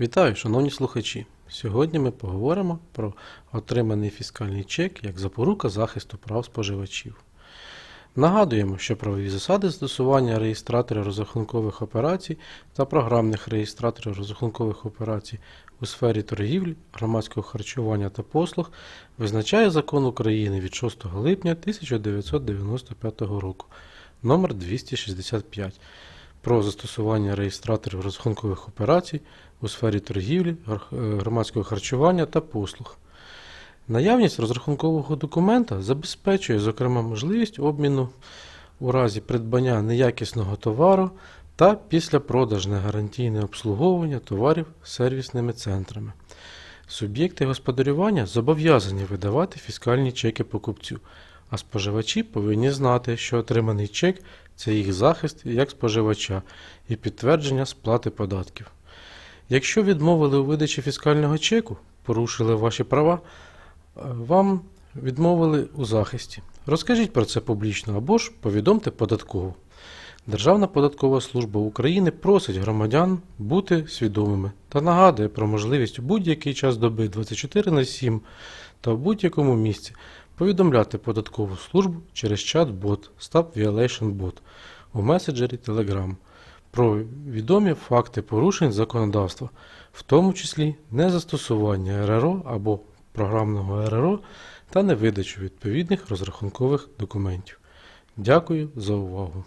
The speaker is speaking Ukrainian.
Вітаю, шановні слухачі! Сьогодні ми поговоримо про отриманий фіскальний чек як запорука захисту прав споживачів. Нагадуємо, що правові засади застосування реєстраторів розрахункових операцій та програмних реєстраторів розрахункових операцій у сфері торгівлі, громадського харчування та послуг визначає закон України від 6 липня 1995 року номер 265 про застосування реєстраторів розрахункових операцій у сфері торгівлі, е, громадського харчування та послуг. Наявність розрахункового документа забезпечує, зокрема, можливість обміну у разі придбання неякісного товару та післяпродажне гарантійне обслуговування товарів сервісними центрами. Суб'єкти господарювання зобов'язані видавати фіскальні чеки покупцю, а споживачі повинні знати, що отриманий чек це їх захист як споживача і підтвердження сплати податків. Якщо відмовили у видачі фіскального чеку, порушили ваші права, е, вам відмовили у захисті. Розкажіть про це публічно або ж повідомте податково. Державна податкова служба України просить громадян бути свідомими та нагадує про можливість у будь-який час доби 24 на 7 та в будь-якому місці повідомляти податкову службу через чат-бот Stop Violation Bot у меседжері Telegram про відомі факти порушень законодавства, в тому числі незастосування РРО або програмного РРО та невидачу відповідних розрахункових документів. Дякую за увагу.